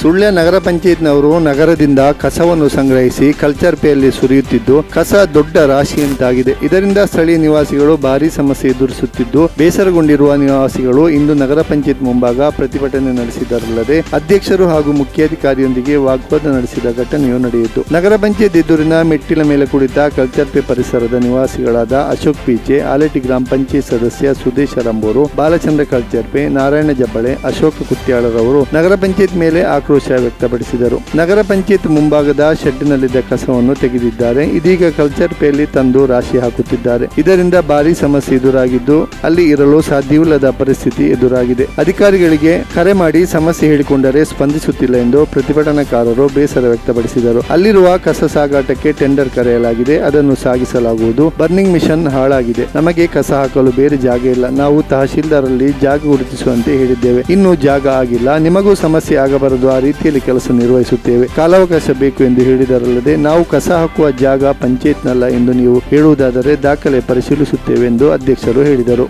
ಸುಳ್ಯ ನಗರ ಪಂಚಾಯತ್ನವರು ನಗರದಿಂದ ಕಸವನ್ನು ಸಂಗ್ರಹಿಸಿ ಕಲ್ಚರ್ ಪೇಯಲ್ಲಿ ಸುರಿಯುತ್ತಿದ್ದು, ಕಸ ದೊಡ್ಡ ರಾಶಿಯಂತಾಗಿದೆ. ಇದರಿಂದ ಸ್ಥಳೀಯ ನಿವಾಸಿಗಳು ಭಾರಿ ಸಮಸ್ಯೆ ಎದುರಿಸುತ್ತಿದ್ದು, ಬೇಸರಗೊಂಡಿರುವ ನಿವಾಸಿಗಳು ಇಂದು ನಗರ ಪಂಚಾಯತ್ ಮುಂಭಾಗ ಪ್ರತಿಭಟನೆ ನಡೆಸಿದರಲ್ಲದೆ, ಅಧ್ಯಕ್ಷರು ಹಾಗೂ ಮುಖ್ಯಾಧಿಕಾರಿಯೊಂದಿಗೆ ವಾಗ್ವಾದ ನಡೆಸಿದ ಘಟನೆಯು ನಡೆಯಿತು. ನಗರ ಪಂಚಾಯತ್ ಎದುರಿನ ಮೆಟ್ಟಿಲ ಮೇಲೆ ಕುಳಿತ ಕಲ್ಚರ್ ಪೇ ಪರಿಸರದ ನಿವಾಸಿಗಳಾದ ಅಶೋಕ್ ಪೀಚೆ ಆಲೆಟಿ ಗ್ರಾಮ ಪಂಚಾಯತ್ ಸದಸ್ಯ ಸುದೇಶ ರಂಬೂರು, ಬಾಲಚಂದ್ರ ಕಲ್ಚರ್ ಪೇ ನಾರಾಯಣ ಜಬ್ಬಳೆ, ಅಶೋಕ್ ಕುತ್ಯಾಳರವರು ನಗರ ಪಂಚಾಯತ್ ಮೇಲೆ ಆಕ್ರೋಶ ವ್ಯಕ್ತಪಡಿಸಿದರು. ನಗರ ಪಂಚಾಯತ್ ಮುಂಭಾಗದ ಶೆಡ್ನಲ್ಲಿದ್ದ ಕಸವನ್ನು ತೆಗೆದಿದ್ದಾರೆ. ಇದೀಗ ಕಲ್ಚರ್ ಪೇಲಿ ತಂದು ರಾಶಿ ಹಾಕುತ್ತಿದ್ದಾರೆ. ಇದರಿಂದ ಭಾರಿ ಸಮಸ್ಯೆ ಎದುರಾಗಿದ್ದು, ಅಲ್ಲಿ ಇರಲು ಸಾಧ್ಯವಿಲ್ಲದ ಪರಿಸ್ಥಿತಿ ಎದುರಾಗಿದೆ. ಅಧಿಕಾರಿಗಳಿಗೆ ಕರೆ ಮಾಡಿ ಸಮಸ್ಯೆ ಹೇಳಿಕೊಂಡರೆ ಸ್ಪಂದಿಸುತ್ತಿಲ್ಲ ಎಂದು ಪ್ರತಿಭಟನಾಕಾರರು ಬೇಸರ ವ್ಯಕ್ತಪಡಿಸಿದರು. ಅಲ್ಲಿರುವ ಕಸ ಸಾಗಾಟಕ್ಕೆ ಟೆಂಡರ್ ಕರೆಯಲಾಗಿದೆ. ಅದನ್ನು ಸಾಗಿಸಲಾಗುವುದು. ಬರ್ನಿಂಗ್ ಮಿಷನ್ ಹಾಳಾಗಿದೆ. ನಮಗೆ ಕಸ ಹಾಕಲು ಬೇರೆ ಜಾಗ ಇಲ್ಲ. ನಾವು ತಹಶೀಲ್ದಾರ್ ಅಲ್ಲಿ ಜಾಗ ಗುರುತಿಸುವಂತೆ ಹೇಳಿದ್ದೇವೆ. ಇನ್ನು ಜಾಗ ಆಗಿಲ್ಲ. ನಿಮಗೂ ಸಮಸ್ಯೆ ಆಗಬಾರದು ಆ ರೀತಿಯಲ್ಲಿ ಕೆಲಸ ನಿರ್ವಹಿಸುತ್ತೇವೆ. ಕಾಲಾವಕಾಶ ಬೇಕು ಎಂದು ಹೇಳಿದರಲ್ಲದೆ ನಾವು ಕಸ ಹಾಕುವ ಜಾಗ ಪಂಚಾಯತ್ನಲ್ಲ ಎಂದು ನೀವು ಹೇಳುವುದಾದರೆ ದಾಖಲೆ ಪರಿಶೀಲಿಸುತ್ತೇವೆ ಎಂದು ಅಧ್ಯಕ್ಷರು ಹೇಳಿದರು.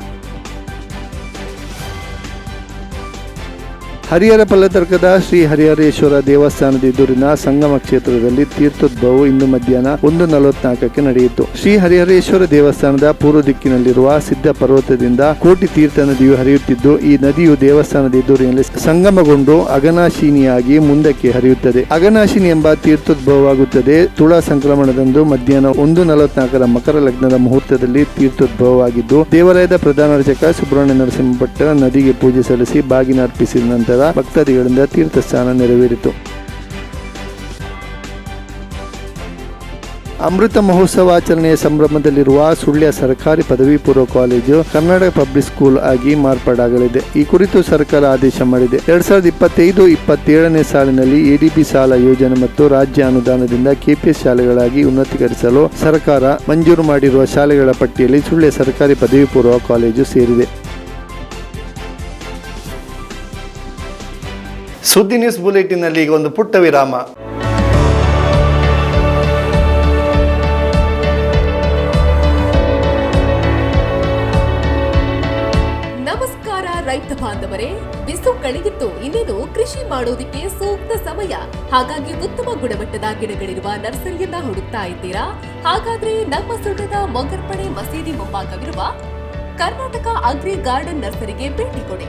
ಹರಿಹರ ಪಲ್ಲತರ್ಕದ ಶ್ರೀ ಹರಿಹರೇಶ್ವರ ದೇವಸ್ಥಾನದ ಎದುರಿನ ಸಂಗಮ ಕ್ಷೇತ್ರದಲ್ಲಿ ತೀರ್ಥೋದ್ಭವವು ಇಂದು ಮಧ್ಯಾಹ್ನ ಒಂದು ನಲವತ್ನಾಲ್ಕಕ್ಕೆ ನಡೆಯಿತು. ಶ್ರೀ ಹರಿಹರೇಶ್ವರ ದೇವಸ್ಥಾನದ ಪೂರ್ವ ದಿಕ್ಕಿನಲ್ಲಿರುವ ಸಿದ್ಧ ಪರ್ವತದಿಂದ ಕೋಟಿ ತೀರ್ಥ ನದಿಯು ಹರಿಯುತ್ತಿದ್ದು, ಈ ನದಿಯು ದೇವಸ್ಥಾನದ ಎದುರಿನಲ್ಲಿ ಸಂಗಮಗೊಂಡು ಅಗನಾಶಿನಿಯಾಗಿ ಮುಂದಕ್ಕೆ ಹರಿಯುತ್ತದೆ. ಅಗನಾಶಿನಿ ಎಂಬ ತೀರ್ಥೋದ್ಭವವಾಗುತ್ತದೆ. ತುಳಾ ಸಂಕ್ರಮಣದಂದು ಮಧ್ಯಾಹ್ನ ಒಂದು ನಲವತ್ನಾಲ್ಕರ ಮಕರ ಲಗ್ನದ ಮುಹೂರ್ತದಲ್ಲಿ ತೀರ್ಥೋದ್ಭವವಾಗಿದ್ದು, ದೇವಾಲಯದ ಪ್ರಧಾನ ಅರ್ಚಕ ಸುಬ್ರಹ್ಮಣ್ಯ ನರಸಿಂಹ ನದಿಗೆ ಪೂಜೆ ಸಲ್ಲಿಸಿ ಬಾಗಿನ ಅರ್ಪಿಸಿದ ನಂತರ ಭಕ್ತಾದಿಗಳಿಂದ ತೀರ್ಥಸ್ನಾನ ನೆರವೇರಿತು. ಅಮೃತ ಮಹೋತ್ಸವಾಚರಣೆಯ ಸಂಭ್ರಮದಲ್ಲಿರುವ ಸುಳ್ಯ ಸರ್ಕಾರಿ ಪದವಿ ಪೂರ್ವ ಕಾಲೇಜು ಕನ್ನಡ ಪಬ್ಲಿಕ್ ಸ್ಕೂಲ್ ಆಗಿ ಮಾರ್ಪಾಡಾಗಲಿದೆ. ಈ ಕುರಿತು ಸರ್ಕಾರ ಆದೇಶ ಮಾಡಿದೆ. ಎರಡ್ ಸಾವಿರದ ಇಪ್ಪತ್ತೈದು, ಇಪ್ಪತ್ತೇಳನೇ ಸಾಲಿನಲ್ಲಿ ಎಡಿಬಿ ಸಾಲ ಯೋಜನೆ ಮತ್ತು ರಾಜ್ಯ ಅನುದಾನದಿಂದ ಕೆಪಿಎಸ್ ಶಾಲೆಗಳಾಗಿ ಉನ್ನತೀಕರಿಸಲು ಸರ್ಕಾರ ಮಂಜೂರು ಮಾಡಿರುವ ಶಾಲೆಗಳ ಪಟ್ಟಿಯಲ್ಲಿ ಸುಳ್ಯ ಸರ್ಕಾರಿ ಪದವಿ ಪೂರ್ವ ಕಾಲೇಜು ಸೇರಿದೆ. ಸುದ್ದಿ ನ್ಯೂಸ್ ಬುಲೆಟಿನಲ್ಲಿ ಈಗ ಒಂದು ಪುಟ್ಟ ವಿರಾಮ. ನಮಸ್ಕಾರ ರೈತ ಬಾಂಧವರೇ, ಬಿಸು ಕಳೆದಿತ್ತು ಇನ್ನೇನು ಕೃಷಿ ಮಾಡೋದಿಕ್ಕೆ ಸೂಕ್ತ ಸಮಯ. ಹಾಗಾಗಿ ಉತ್ತಮ ಗುಣಮಟ್ಟದ ಗಿಡಗಳಿರುವ ನರ್ಸರಿಯನ್ನ ಹುಡುಕ್ತಾ ಇದ್ದೀರಾ? ಹಾಗಾದ್ರೆ ನಮ್ಮ ಸುಳ್ಯದ ಮೊಗರ್ಪಣೆ ಮಸೀದಿ ಮುಂಭಾಗವಿರುವ ಕರ್ನಾಟಕ ಅಗ್ರಿ ಗಾರ್ಡನ್ ನರ್ಸರಿಗೆ ಭೇಟಿ ಕೊಡಿ.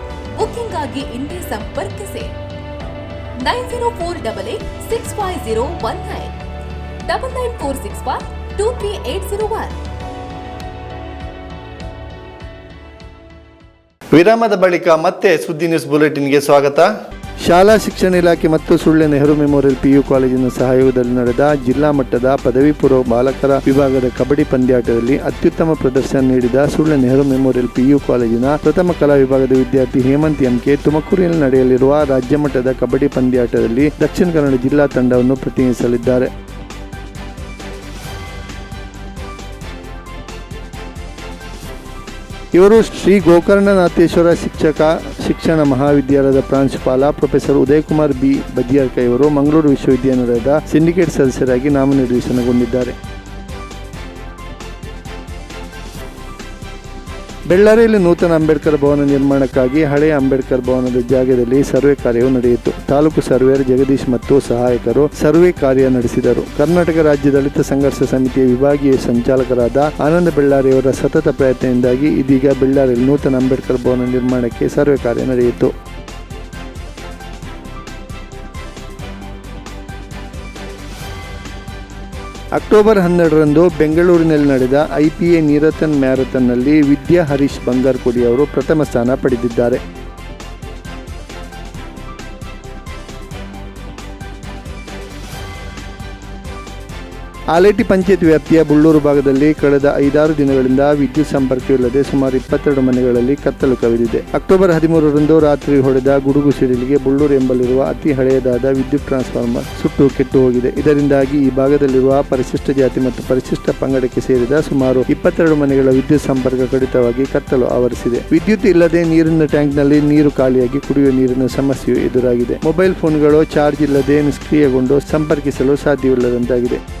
Booking ಆಗಿ ಇಂದೇ ಸಂಪರ್ಕಿಸಿ. Nine zero four double eight six five zero one nine. Double nine four six five two three eight zero one. ವಿರಾಮದ ಬಳಿಕ ಮತ್ತೆ ಸುದ್ದಿ ನ್ಯೂಸ್ ಬುಲೆಟಿನ್ಗೆ ಸ್ವಾಗತ. ಶಾಲಾ ಶಿಕ್ಷಣ ಇಲಾಖೆ ಮತ್ತು ಸುಳ್ಯ ನೆಹರು ಮೆಮೋರಿಯಲ್ ಪಿಯು ಕಾಲೇಜಿನ ಸಹಯೋಗದಲ್ಲಿ ನಡೆದ ಜಿಲ್ಲಾ ಮಟ್ಟದ ಪದವಿ ಪೂರ್ವ ಬಾಲಕರ ವಿಭಾಗದ ಕಬಡ್ಡಿ ಪಂದ್ಯಾಟದಲ್ಲಿ ಅತ್ಯುತ್ತಮ ಪ್ರದರ್ಶನ ನೀಡಿದ ಸುಳ್ಯ ನೆಹರು ಮೆಮೋರಿಯಲ್ ಪಿಯು ಕಾಲೇಜಿನ ಪ್ರಥಮ ಕಲಾ ವಿಭಾಗದ ವಿದ್ಯಾರ್ಥಿ ಹೇಮಂತ್ ಎಂಕೆ ತುಮಕೂರಿನಲ್ಲಿ ನಡೆಯಲಿರುವ ರಾಜ್ಯ ಮಟ್ಟದ ಕಬಡ್ಡಿ ಪಂದ್ಯಾಟದಲ್ಲಿ ದಕ್ಷಿಣ ಕನ್ನಡ ಜಿಲ್ಲಾ ತಂಡವನ್ನು ಪ್ರತಿನಿಧಿಸಲಿದ್ದಾರೆ. ಇವರು ಶ್ರೀ ಗೋಕರ್ಣನಾಥೇಶ್ವರ ಶಿಕ್ಷಕ, ಶಿಕ್ಷಣ ಮಹಾವಿದ್ಯಾಲಯದ ಪ್ರಾಂಶುಪಾಲ, ಪ್ರೊಫೆಸರ್ ಉದಯಕುಮಾರ್ ಬಿ. ಬದಿಯಾರ್ಕ ಇವರು ಮಂಗಳೂರು ವಿಶ್ವವಿದ್ಯಾನಿಲಯದ ಸಿಂಡಿಕೇಟ್ ಸದಸ್ಯರಾಗಿ ನಾಮನಿರ್ದೇಶನಗೊಂಡಿದ್ದಾರೆ. ಬೆಳ್ಳಾರಿಯಲ್ಲಿ ನೂತನ ಅಂಬೇಡ್ಕರ್ ಭವನ ನಿರ್ಮಾಣಕ್ಕಾಗಿ ಹಳೆಯ ಅಂಬೇಡ್ಕರ್ ಭವನದ ಜಾಗದಲ್ಲಿ ಸರ್ವೆ ಕಾರ್ಯವು ನಡೆಯಿತು. ತಾಲೂಕು ಸರ್ವೇರ್ ಜಗದೀಶ್ ಮತ್ತು ಸಹಾಯಕರು ಸರ್ವೆ ಕಾರ್ಯ ನಡೆಸಿದರು. ಕರ್ನಾಟಕ ರಾಜ್ಯ ದಲಿತ ಸಂಘರ್ಷ ಸಮಿತಿಯ ವಿಭಾಗೀಯ ಸಂಚಾಲಕರಾದ ಆನಂದ ಬೆಳ್ಳಾರಿಯವರ ಸತತ ಪ್ರಯತ್ನದಿಂದಾಗಿ ಇದೀಗ ಬೆಳ್ಳಾರಿಯಲ್ಲಿ ನೂತನ ಅಂಬೇಡ್ಕರ್ ಭವನ ನಿರ್ಮಾಣಕ್ಕೆ ಸರ್ವೆ ಕಾರ್ಯ ನಡೆಯಿತು. ಅಕ್ಟೋಬರ್ ಹನ್ನೆರಡರಂದು ಬೆಂಗಳೂರಿನಲ್ಲಿ ನಡೆದ ಐಪಿಎ ನೀರತನ್ ಮ್ಯಾರಥನ್ನಲ್ಲಿ ವಿದ್ಯಾ ಹರೀಶ್ ಬಂಗಾರ್ಕೊಡಿ ಅವರು ಪ್ರಥಮ ಸ್ಥಾನ ಪಡೆದಿದ್ದಾರೆ. ಆಲೇಟಿ ಪಂಚಾಯತ್ ವ್ಯಾಪ್ತಿಯ ಬುಳ್ಳೂರು ಭಾಗದಲ್ಲಿ ಕಳೆದ ಐದಾರು ದಿನಗಳಿಂದ ವಿದ್ಯುತ್ ಸಂಪರ್ಕವಿಲ್ಲದೆ ಸುಮಾರು ಇಪ್ಪತ್ತೆರಡು ಮನೆಗಳಲ್ಲಿ ಕತ್ತಲು ಕವಿದಿದೆ. ಅಕ್ಟೋಬರ್ ಹದಿಮೂರರಂದು ರಾತ್ರಿ ಹೊಡೆದ ಗುಡುಗು ಸಿಡಿಲಿಗೆ ಬುಳ್ಳೂರು ಎಂಬಲ್ಲಿರುವ ಅತಿ ಹಳೆಯದಾದ ವಿದ್ಯುತ್ ಟ್ರಾನ್ಸ್ಫಾರ್ಮರ್ ಸುಟ್ಟು ಕೆಟ್ಟು ಹೋಗಿದೆ. ಇದರಿಂದಾಗಿ ಈ ಭಾಗದಲ್ಲಿರುವ ಪರಿಶಿಷ್ಟ ಜಾತಿ ಮತ್ತು ಪರಿಶಿಷ್ಟ ಪಂಗಡಕ್ಕೆ ಸೇರಿದ ಸುಮಾರು ಇಪ್ಪತ್ತೆರಡು ಮನೆಗಳ ವಿದ್ಯುತ್ ಸಂಪರ್ಕ ಕಡಿತವಾಗಿ ಕತ್ತಲು ಆವರಿಸಿದೆ. ವಿದ್ಯುತ್ ಇಲ್ಲದೆ ನೀರಿನ ಟ್ಯಾಂಕ್ನಲ್ಲಿ ನೀರು ಖಾಲಿಯಾಗಿ ಕುಡಿಯುವ ನೀರಿನ ಸಮಸ್ಯೆಯು ಎದುರಾಗಿದೆ. ಮೊಬೈಲ್ ಫೋನ್ಗಳು ಚಾರ್ಜ್ ಇಲ್ಲದೆ ನಿಷ್ಕ್ರಿಯಗೊಂಡು ಸಂಪರ್ಕಿಸಲು ಸಾಧ್ಯವಿಲ್ಲದಂತಾಗಿದೆ.